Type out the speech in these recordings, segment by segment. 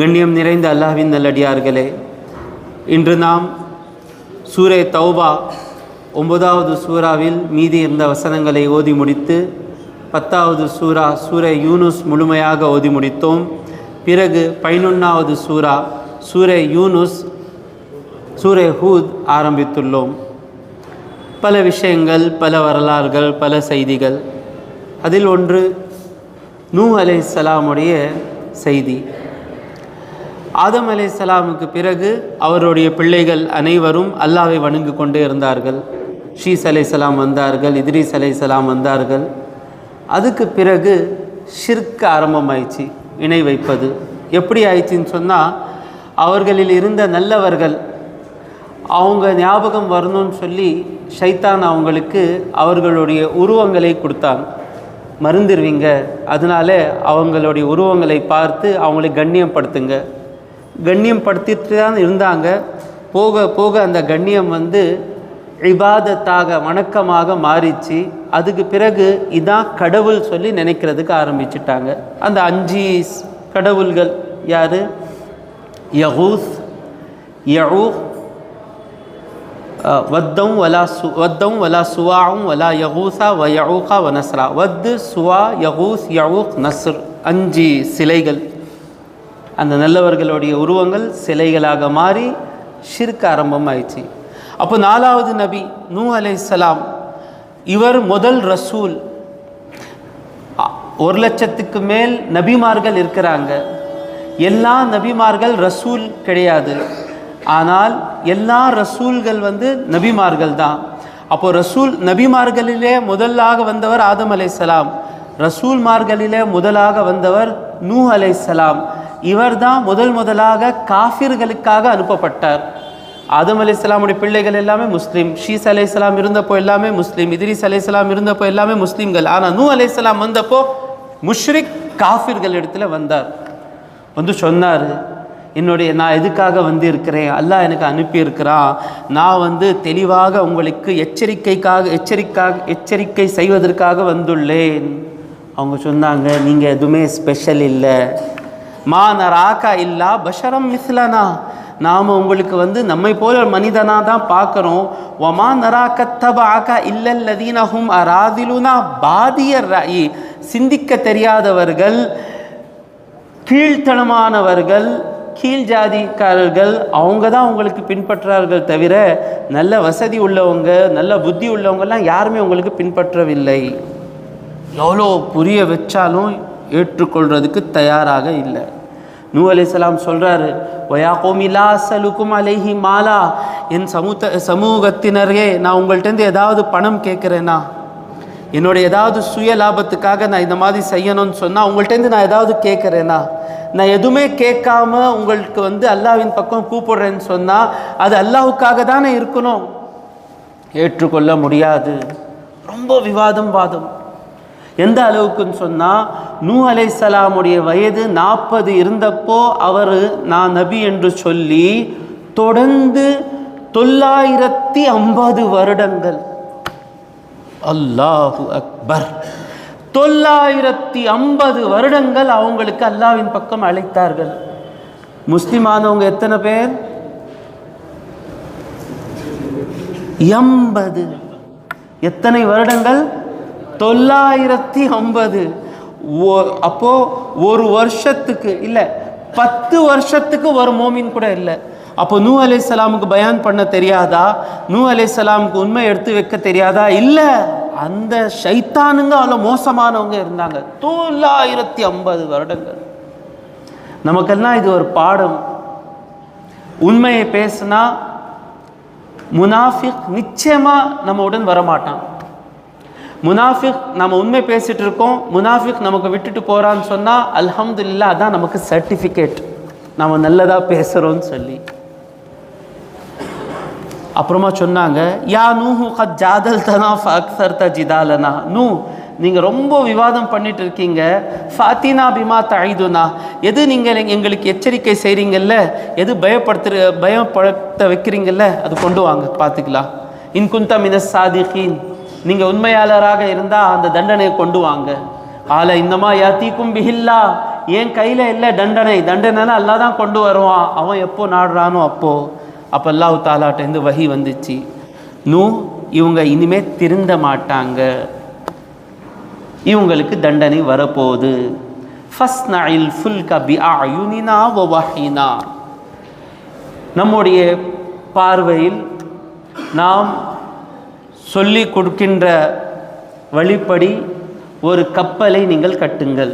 கண்ணியம் நிறைந்த அல்லாஹ்வின் நல்லடியார்களே இன்று நாம் சூரே தௌபா ஒன்பதாவது சூறாவில் மீதி இருந்த வசனங்களை ஓதி முடித்து பத்தாவது சூரா சூரே யூனுஸ் முழுமையாக ஓதி முடித்தோம். பிறகு பதினொன்றாவது சூரா சூரே யூனுஸ் சூரே ஹூத் ஆரம்பித்துள்ளோம். பல விஷயங்கள் பல வரலாறுகள் பல செய்திகள். அதில் ஒன்று நூ அலைஹிஸ்ஸலாமுடைய செய்தி. ஆதம் சலாமுக்கு பிறகு அவருடைய பிள்ளைகள் அனைவரும் அல்லாவை வணங்கி கொண்டே இருந்தார்கள். ஷீஸ் சலாம் வந்தார்கள் இத்ரீஸ் அலைஹிஸ்ஸலாம் வந்தார்கள். அதுக்கு பிறகு ஷிர்க் ஆரம்பமாயிடுச்சு இணை வைப்பது. எப்படி ஆயிடுச்சின்னு சொன்னால் அவர்களில் இருந்த நல்லவர்கள் அவங்க ஞாபகம் வரணும்னு சொல்லி ஷைத்தான் அவங்களுக்கு அவர்களுடைய உருவங்களை கொடுத்தான் மருந்துருவீங்க அதனால அவங்களுடைய உருவங்களை பார்த்து அவங்களை கண்ணியப்படுத்துங்க. கண்ணியம் படுத்திட்டு தான் இருந்தாங்க. போக போக அந்த கண்ணியம் வந்து இபாதத்தாக வணக்கமாக மாறிச்சு. அதுக்கு பிறகு இதான் கடவுள் சொல்லி நினைக்கிறதுக்கு ஆரம்பிச்சிட்டாங்க. அந்த அஞ்சு கடவுள்கள் யார்? யகூஸ் யஊக் வத்தம் வலா சு வத்தம் வலா சுவாவும் வலா யகூசா வ யஊகா வ நஸ்ரா. வத்து சுவா யகூஸ் யகூக் நஸ்ர். அஞ்சு சிலைகள். அந்த நல்லவர்களுடைய உருவங்கள் சிலைகளாக மாறி ஷிர்க் ஆரம்பமாயிடுச்சு. அப்போ நாலாவது நபி நூ அலை சலாம் இவர் முதல் ரசூல். ஒரு லட்சத்துக்கு மேல் நபிமார்கள் இருக்கிறாங்க. எல்லா நபிமார்கள் ரசூல் கிடையாது. ஆனால் எல்லா ரசூல்கள் வந்து நபிமார்கள் தான். அப்போ ரசூல் நபிமார்களிலே முதலாக வந்தவர் ஆதம் சலாம் ரசூல்மார்களிலே முதலாக வந்தவர் நூ அலை சலாம் இவர் தான் முதல் முதலாக காஃபிர்களுக்காக அனுப்பப்பட்டார். ஆதம் அலைஹிஸ்ஸலாமுடைய பிள்ளைகள் எல்லாமே முஸ்லீம் ஷீஸ் அலைஹிஸ்ஸலாம் இருந்தப்போ எல்லாமே முஸ்லீம் இத்ரீஸ் இஸ்லாம் இருந்தப்போ எல்லாமே முஸ்லீம்கள். ஆனால் நூ அலைஹிஸ்ஸலாம் வந்தப்போ முஷ்ரிக் காஃபிர்கள் இடத்துல வந்தார். வந்து சொன்னார் என்னுடைய நான் எதுக்காக வந்து இருக்கிறேன் அல்லாஹ் எனக்கு அனுப்பியிருக்கிறான். நான் வந்து தெளிவாக உங்களுக்கு எச்சரிக்கைக்காக எச்சரிக்காக எச்சரிக்கை செய்வதற்காக வந்துள்ளேன். அவங்க சொன்னாங்க நீங்கள் எதுவுமே ஸ்பெஷல் இல்லை. மா நராக்கா இல்லா பஷரம் மிஸ்லனா. நாம் உங்களுக்கு வந்து நம்மை போல மனிதனாக தான் பார்க்குறோம். ஒமா நராக்கத்தப ஆக்கா இல்லல்லதீனஹும் அராதிலுனா. பாதியர் ராயி சிந்திக்க தெரியாதவர்கள் கீழ்த்தனமானவர்கள் கீழ் ஜாதிக்காரர்கள் அவங்க தான் உங்களுக்கு பின்பற்றார்கள் தவிர நல்ல வசதி உள்ளவங்க நல்ல புத்தி உள்ளவங்கெல்லாம் யாருமே உங்களுக்கு பின்பற்றவில்லை. எவ்வளோ புரிய வச்சாலும் ஏற்றுக்கொள்றதுக்கு தயாராக இல்லை. நூ அலிசலாம் சொல்கிறாரு ஒயா கோமிலா சலுக்கும் அலைஹி மாலா. என் சமூக சமூகத்தினரே நான் உங்கள்கிட்டருந்து ஏதாவது பணம் கேட்குறேன்னா என்னோட ஏதாவது சுய லாபத்துக்காக நான் இந்த மாதிரி செய்யணும்னு சொன்னால் உங்கள்கிட்டருந்து நான் ஏதாவது கேட்குறேன்னா நான் எதுவுமே கேட்காம உங்களுக்கு வந்து அல்லாவின் பக்கம் கூப்பிடுறேன்னு சொன்னால் அது அல்லாவுக்காக தானே இருக்கணும். ஏற்றுக்கொள்ள முடியாது. ரொம்ப விவாதம் வாதம். எந்த அளவுக்குன்னு சொன்னால் நூ அலைஹிஸ்ஸலாமுடைய வயது நாற்பது இருந்தப்போ அவர் நான் நபி என்று சொல்லி தொடர்ந்து தொள்ளாயிரத்தி ஐம்பது வருடங்கள். அல்லாஹு அக்பர். தொள்ளாயிரத்தி ஐம்பது வருடங்கள் அவங்களுக்கு அல்லாவின் பக்கம் அழைத்தார்கள். முஸ்லிமானவங்க எத்தனை பேர்? எண்பது. எத்தனை வருடங்கள்? தொள்ளாயிரத்தி ஐம்பது. அப்போ ஒரு வருஷத்துக்கு இல்லை பத்து வருஷத்துக்கு ஒரு மோமின் கூட இல்லை. அப்போ நூ அலைஹிஸ்ஸலாமுக்கு பயான் பண்ண தெரியாதா? நூ அலைஹிஸ்ஸலாமுக்கு உண்மை எடுத்து வைக்க தெரியாதா? இல்லை. அந்த ஷைத்தானுங்க அவ்வளோ மோசமானவங்க இருந்தாங்க. தொள்ளாயிரத்தி ஐம்பது வருடங்கள். நமக்கெல்லாம் இது ஒரு பாடம். உண்மையை பேசினா முனாஃபிக் நிச்சயமாக நம்ம உடன் வரமாட்டான். முனாஃபிக் நம்ம உண்மை பேசிகிட்டு இருக்கோம். முனாஃபிக் நமக்கு விட்டுட்டு போகிறான்னு சொன்னால் அல்ஹம்துல்லா அதான் நமக்கு சர்டிஃபிகேட் நம்ம நல்லதாக பேசுகிறோன்னு சொல்லி. அப்புறமா சொன்னாங்க யா நூஹு கத் ஜாதல் தனா அக்சர் த ஜிதாலனா. நூ நீங்கள் ரொம்ப விவாதம் பண்ணிட்டு இருக்கீங்க. ஃபாத்தினா பிமா தழிதுனா எது நீங்கள் எங்களுக்கு எச்சரிக்கை செய்கிறீங்கல்ல எது பயப்படுத்துற பயப்படுத்த வைக்கிறீங்கல்ல? அது கொண்டு வாங்க பார்த்துக்கலாம் இன்குந்தா மின சாதிகீன். நீங்கள் உண்மையாளராக இருந்தால் அந்த தண்டனையை கொண்டு வாங்க. ஆல இன்னமா யாத்தீக்கும் பிஹில்லா. என் கையில் இல்லை தண்டனை. தண்டனைனா அல்லா தான் கொண்டு வருவான். அவன் எப்போ நாடுறானோ அப்போ. அப்போ அல்லாஹ் தாலாட்டேருந்து வகி வந்துச்சு. நூ இவங்க இனிமே திருந்த மாட்டாங்க. இவங்களுக்கு தண்டனை வரப்போகுது. ஃபஸ்னஇல் ஃபுல் கபி ஆயுனினா ஓ வஹினா. நம்முடைய பார்வையில் நாம் சொல்லி கொடுக்கின்ற வழிப்படி ஒரு கப்பலை நீங்கள் கட்டுங்கள்.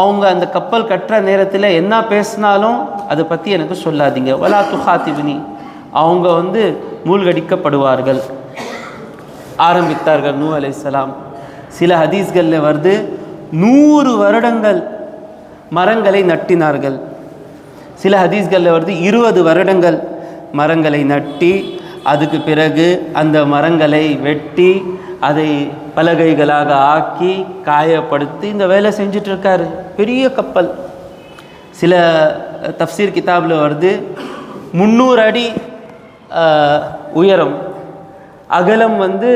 அவங்க அந்த கப்பல் கட்டுற நேரத்தில் என்ன பேசினாலும் அதை பற்றி எனக்கு சொல்லாதீங்க. வலா துஹாத்திபினி. அவங்க வந்து மூழ்கடிக்கப்படுவார்கள். ஆரம்பித்தார்கள் நூ அலைசலாம் சில ஹதீஸ்களில் வருது நூறு வருடங்கள் மரங்களை நட்டினார்கள். சில ஹதீஸ்களில் வருது இருபது வருடங்கள் மரங்களை நட்டி அதுக்கு பிறகு அந்த மரங்களை வெட்டி அதை பலகைகளாக ஆக்கி காயப்படுத்தி இந்த வேலை செஞ்சிட்ருக்காரு. பெரிய கப்பல். சில தஃப்சீர் கிதாபில் வருது முந்நூறு அடி உயரம். அகலம் வந்து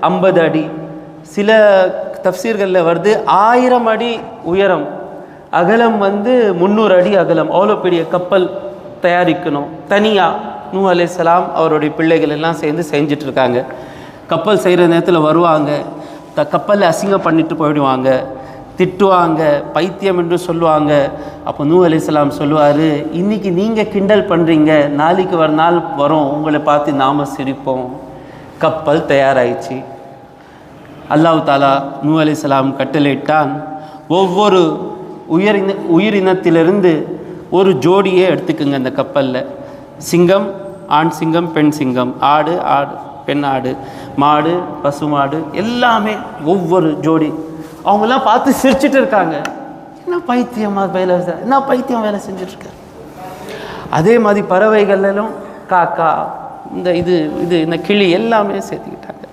ஐம்பது அடி. சில தஃப்சீர்களில் வருது ஆயிரம் அடி உயரம். அகலம் வந்து முந்நூறு அடி அகலம். அவ்வளோ பெரிய கப்பல் தயாரிக்கணும். தனியாக நூ அலிசலாம் அவருடைய பிள்ளைகள் எல்லாம் சேர்ந்து செஞ்சுட்டு இருக்காங்க கப்பல் செய்கிற நேரத்தில் வருவாங்க. த கப்பலை அசிங்கம் பண்ணிட்டு போயிடுவாங்க. திட்டுவாங்க. பைத்தியம் என்று சொல்லுவாங்க. அப்போ நூ அலிசலாம் சொல்லுவார் இன்றைக்கி நீங்கள் கிண்டல் பண்ணுறீங்க நாளைக்கு ஒரு நாள் வரும். உங்களை பார்த்து நாம சிரிப்போம். கப்பல் தயாராகிடுச்சு அல்லாஹ் தாலா நூ அலிசலாம் கட்டளையிட்டான். ஒவ்வொரு உயிரின உயிரினத்திலிருந்து ஒரு ஜோடியே எடுத்துக்குங்க அந்த கப்பலில். சிங்கம் ஆண் சிங்கம் பெண் சிங்கம். ஆடு ஆடு பெண் ஆடு. மாடு பசு மாடு எல்லாமே ஒவ்வொரு ஜோடி. அவங்கெல்லாம் பார்த்து சிரிச்சிட்டு இருக்காங்க. என்ன பைத்தியமா வேலை என்ன பைத்தியம் வேலை செஞ்சுட்டு அதே மாதிரி பறவைகளிலும் காக்கா இந்த இது இது இந்த கிளி எல்லாமே சேர்த்துக்கிட்டாங்க.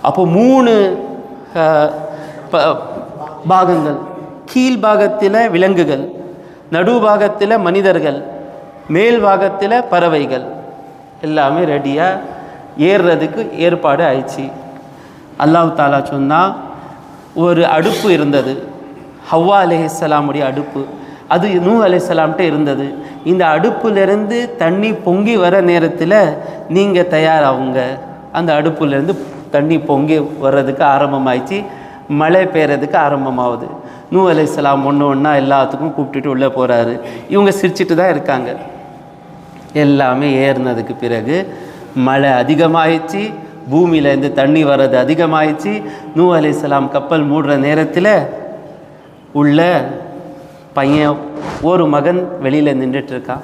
அப்போ மூணு ப- பாகங்கள். கீழ் பாகத்தில் விலங்குகள் நடு பாகத்தில் மனிதர்கள். மேல் பாகத்தில் பறவைகள் எல்லாமே ரெடியாக ஏறுறதுக்கு ஏற்பாடு ஆயிடுச்சு. அல்லாஹ் தாலா சொன்னால் ஒரு அடுப்பு இருந்தது. ஹவ்வா அலேஹலாமுடைய அடுப்பு. அது நூ அலைஹிஸ்ஸலாம்கிட்ட இருந்தது. இந்த அடுப்புலேருந்து தண்ணி பொங்கி வர நேரத்தில் நீங்கள் தயாராகுங்க அந்த அடுப்புலேருந்து தண்ணி பொங்கி வர்றதுக்கு ஆரம்பமாயிடுச்சு. மழை பெய்கிறதுக்கு ஆரம்பமாகுது. நூ அலைஹிஸ்ஸலாம் ஒன்று ஒன்றா எல்லாத்துக்கும் கூப்பிட்டுட்டு உள்ளே போகிறாரு இவங்க சிரிச்சிட்டு தான் இருக்காங்க. எல்லாமே ஏறினதுக்கு பிறகு மழை அதிகமாயிடுச்சு. பூமியிலேருந்து தண்ணி வர்றது அதிகமாயிடுச்சு. நூ அலைஹிஸ்ஸலாம் கப்பல் மூடுற நேரத்தில் உள்ள பையன் ஒரு மகன் வெளியில் நின்றுட்டு இருக்கான்.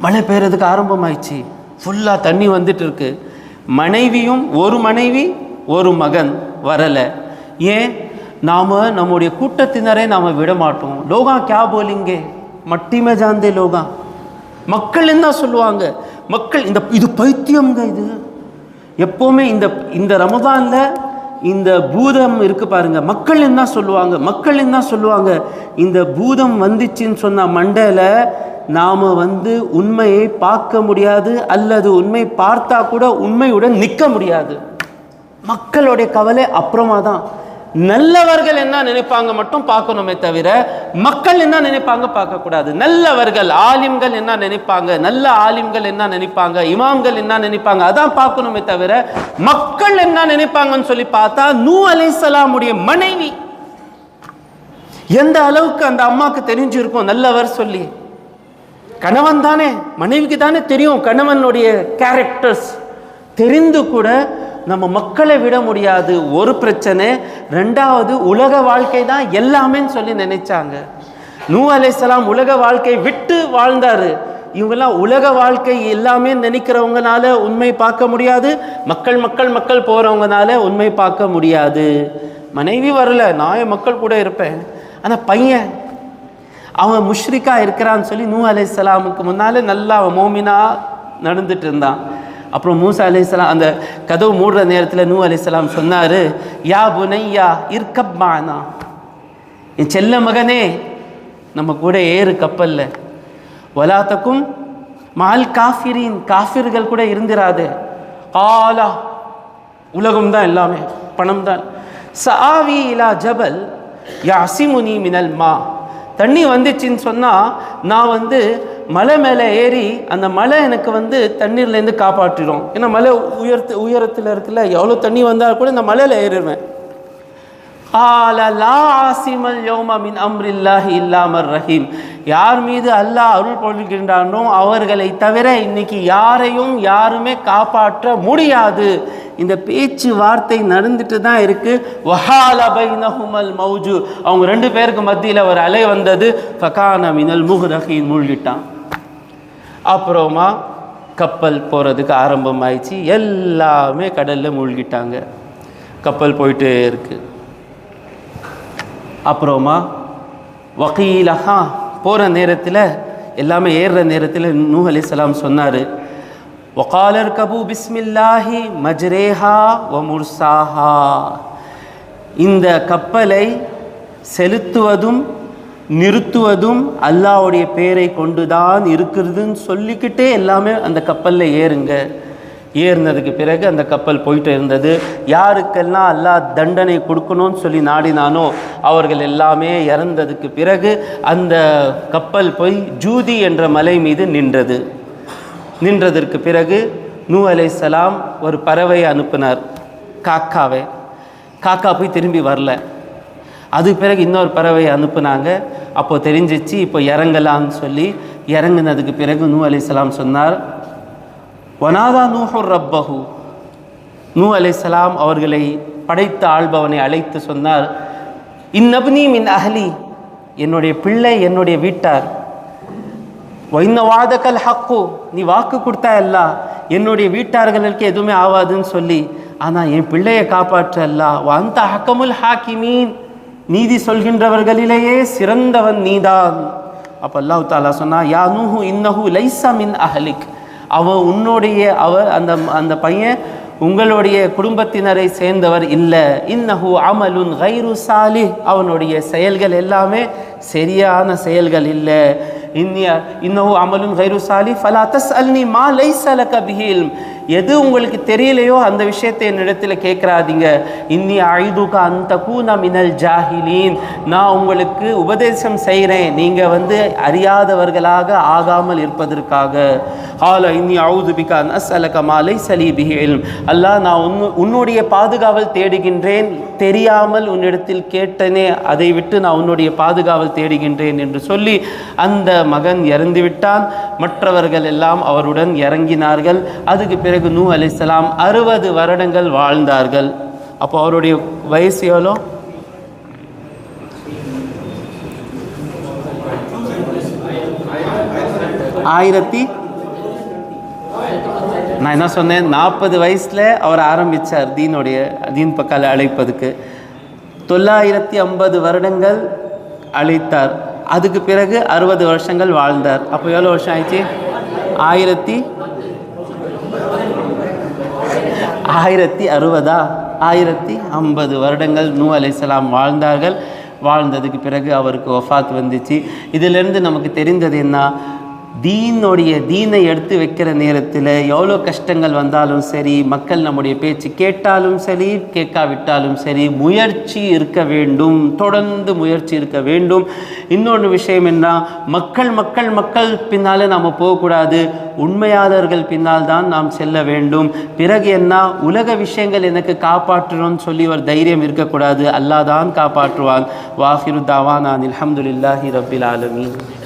மழை பெய்கிறதுக்கு ஆரம்பமாயிடுச்சு. ஃபுல்லாக தண்ணி வந்துட்டுருக்கு மனைவியும் ஒரு மனைவி ஒரு மகன் வரலை. ஏன்? நாம் நம்முடைய கூட்டத்தினரை நாம் விட மாட்டோம். லோகா கே போலிங்கே? மட்டிமே ஜாந்தே லோகா. மக்கள் என்ன சொல்லுவாங்க. மக்கள் இந்த இது பைத்தியம்ங்க இது. எப்போவுமே இந்த இந்த ரமதானில் இந்த பூதம் இருக்கு பாருங்க. மக்கள் என்ன சொல்லுவாங்க. மக்கள் என்ன சொல்லுவாங்க. இந்த பூதம் வந்துச்சுன்னு சொன்ன மண்டையில் நாம் வந்து உண்மையை பார்க்க முடியாது. அல்லது உண்மை பார்த்தா கூட உண்மையுடன் நிற்க முடியாது. மக்களுடைய கவலை அப்புறமா தான். நல்லவர்கள் என்ன நினைப்பாங்க மட்டும் பார்க்கணுமே தவிர மக்கள் என்ன நினைப்பாங்க பார்க்கக்கூடாது. நல்லவர்கள் ஆலிம்கள் என்ன நினைப்பாங்க? நல்ல ஆலிம்கள் என்ன நினைப்பாங்க? இமாம்கள் என்ன நினைப்பாங்க? அதான் பார்க்கணுமே தவிர மக்கள் என்ன நினைப்பாங்கன்னு சொல்லி பார்த்தா நூ அலைசலாமுடைய மனைவி. எந்த அளவுக்கு அந்த அம்மாவுக்கு தெரிஞ்சிருக்கும் நல்லவர் சொல்லி. கணவன் தானே மனைவிக்கு தானே தெரியும் கணவனுடைய கேரக்டர்ஸ் தெரிந்து கூட நம்ம மக்களை விட முடியாது. ஒரு பிரச்சனை. ரெண்டாவது உலக வாழ்க்கை தான் எல்லாமேன்னு சொல்லி நினைச்சாங்க. நூ அலைசலாம் உலக வாழ்க்கை விட்டு வாழ்ந்தாரு. இவங்கெல்லாம் உலக வாழ்க்கை எல்லாமே நினைக்கிறவங்கனால உண்மை பார்க்க முடியாது. மக்கள் மக்கள் மக்கள் போகிறவங்கனால உண்மை பார்க்க முடியாது. மனைவி வரல. நான் என் மக்கள் கூட இருப்பேன். ஆனால் பையன் அவன் முஷ்ரிக்கா இருக்கிறான்னு சொல்லி நூ அலைஹிஸ்ஸலாமுக்கு முன்னாலே நல்லா அவன் மோமினா நடந்துட்டு இருந்தான். அப்புறம் மூசா அலிஸ்லாம் அந்த கதவு மூடுற நேரத்தில் நூ அலிஸ்லாம் சொன்னார் யா புனையா இருக்கப்பானா மானா. என் செல்ல மகனே நம்ம கூட ஏறு கப்பல்ல. வலாத்தக்கும் மால் காஃபிரின் காஃபிர்கள் கூட இருந்திராது. காலா உலகம் தான் எல்லாமே பணம் தான். சாவி இலா ஜபல் யாசிமுனி மினல் மா. தண்ணி வந்துச்சுன்னு சொன்னால் நான் வந்து மலை மேலே ஏறி அந்த மலை எனக்கு வந்து தண்ணீர்லேருந்து காப்பாற்றிடும். ஏன்னா மலை உயர்த்து உயரத்தில் இருக்குல்ல எவ்வளோ தண்ணி வந்தால் கூட இந்த மலையில் ஏறிடுவேன். ரஹீம். யார் மீது அல்லாஹ் அருள் பொழுகின்றானோ அவர்களை தவிர இன்னைக்கு யாரையும் யாருமே காப்பாற்ற முடியாது. இந்த பேச்சு வார்த்தை நடந்துட்டு தான் இருக்கு. வஹால பைனஹுமல் மௌஜு. அவங்க ரெண்டு பேருக்கு மத்தியில் ஒரு அலை வந்தது. ஃபகான மினல் முஹ்ரஹீன் மூழ்கிட்டான். அப்புறமா கப்பல் போகிறதுக்கு ஆரம்பமாயிடுச்சு. எல்லாமே கடலில் மூழ்கிட்டாங்க. கப்பல் போயிட்டே இருக்கு. அப்புறமா வக்கீலஹா போகிற நேரத்தில் எல்லாமே ஏறுற நேரத்தில் நூஹ் அலைஹிஸ்ஸலாம் சொன்னார். ஒகாலர் கபு பிஸ்மில்லாஹி மஜ்ரேஹா வ முர்சாஹா இந்த கப்பலை செலுத்துவதும் நிறுத்துவதும் அல்லாஹ்வுடைய பேரை கொண்டுதான் இருக்கிறதுன்னு சொல்லிக்கிட்டே எல்லாமே அந்த கப்பலில் ஏறுங்க. ஏறினதுக்கு பிறகு அந்த கப்பல் போயிட்டு இருந்தது. யாருக்கெல்லாம் அல்லாஹ் தண்டனை கொடுக்கணும்னு சொல்லி நாடினானோ அவர்கள் எல்லாமே இறந்ததுக்கு பிறகு அந்த கப்பல் போய் ஜூதி என்ற மலை மீது நின்றது. நின்றதற்கு பிறகு நூ அலைஹிஸ்ஸலாம் ஒரு பறவையை அனுப்பினார். காக்காவை. காக்கா போய் திரும்பி வரல. அதுக்கு பிறகு இன்னொரு பறவையை அனுப்புனாங்க. அப்போது தெரிஞ்சிச்சு இப்போ இறங்கலான்னு சொல்லி இறங்குனதுக்கு பிறகு நூ அலைஹிஸ்ஸலாம் சொன்னார் வனாதா நூஹுர் ரப்பஹு. நூ அலைஹிஸ்ஸலாம் அவர்களை படைத்த ஆள்பவனை அழைத்து சொன்னார் இந்நப்னி மின் அஹலி. என்னுடைய பிள்ளை என்னுடைய வீட்டார். வைந்த வாதக்கல் ஹக்கு. நீ வாக்கு கொடுத்தா எல்லாம் என்னுடைய வீட்டார்களுக்கு எதுவுமே ஆகாதுன்னு சொல்லி ஆனால் என் பிள்ளையை காப்பாற்ற அல்ல அந்த ஹக்கமுல் ஹாக்கிமீன். நீதி சொல்கின்றவர்களிலேயே சிறந்தவன் நீதான். அப்போ அல்லாஹ் தாலா சொன்னா யா நூஹு இன்னஹு லைசா மின் அஹலிக். அவன் உன்னுடைய அவர் அந்த அந்த பையன் உங்களுடைய குடும்பத்தினரை சேர்ந்தவர் இல்லை. இன்னஹு அமலுன் கைரு சாலி அவனுடைய செயல்கள் எல்லாமே சரியான செயல்கள் இல்லை. இன்னிய இன்னஹு அமலுன் கைரு சாலி ஃபலா தஸ் அல்னி மா லைசலக பிஹில் எது உங்களுக்கு தெரியலையோ அந்த விஷயத்தை என்னிடத்தில் கேட்குறாதீங்க. இன்னி ஐதுகா அந்த கூன மினல் ஜாஹிலீன். நான் உங்களுக்கு உபதேசம் செய்கிறேன். நீங்கள் வந்து அறியாதவர்களாக ஆகாமல் இருப்பதற்காக. ஹால இன்னி அவுது பிகா மாலை சலி அல்லாஹ் நான் உன் உன்னுடைய பாதுகாவல் தேடுகின்றேன். தெரியாமல் உன்னிடத்தில் கேட்டனே அதை விட்டு நான் உன்னுடைய பாதுகாவல் தேடுகின்றேன் என்று சொல்லி அந்த மகன் இறந்து விட்டான் மற்றவர்கள் எல்லாம் அவருடன் இறங்கினார்கள். அதுக்கு பிறகு நூ அலிஸ்லாம் அறுபது வருடங்கள் வாழ்ந்தார்கள். அப்போ அவருடைய வயசு எவ்வளோ? ஆயிரத்தி நான் என்ன சொன்னேன்? நாற்பது வயசில் அவர் ஆரம்பித்தார் தீனுடைய தீன் பக்கால் அழைப்பதுக்கு. தொள்ளாயிரத்தி ஐம்பது வருடங்கள் அழைத்தார். அதுக்கு பிறகு அறுபது வருஷங்கள் வாழ்ந்தார். அப்போ எவ்வளோ வருஷம் ஆயிடுச்சு? ஆயிரத்தி ஆயிரத்தி அறுபதா? ஆயிரத்தி ஐம்பது வருடங்கள் நூ அலைசலாம் வாழ்ந்தார்கள். வாழ்ந்ததுக்கு பிறகு அவருக்கு ஒஃபாத் வந்துச்சு. இதிலிருந்து நமக்கு தெரிந்தது என்ன? தீனுடைய தீனை எடுத்து வைக்கிற நேரத்தில் எவ்வளோ கஷ்டங்கள் வந்தாலும் சரி மக்கள் நம்முடைய பேச்சு கேட்டாலும் சரி கேட்காவிட்டாலும் சரி முயற்சி இருக்க வேண்டும் தொடர்ந்து முயற்சி இருக்க வேண்டும். இன்னொன்று விஷயம் என்ன? மக்கள் மக்கள் மக்கள் பின்னாலே நாம் போகக்கூடாது. உண்மையாளர்கள் பின்னால் தான் நாம் செல்ல வேண்டும். பிறகு என்ன? உலக விஷயங்கள் எனக்கு காப்பாற்றணும்னு சொல்லி ஒரு தைரியம் இருக்கக்கூடாது. அல்லாஹ் தான் காப்பாற்றுவான். வாஹிரு தாவான் அலமதுல்லாஹி ரபில் ஆலமீன்.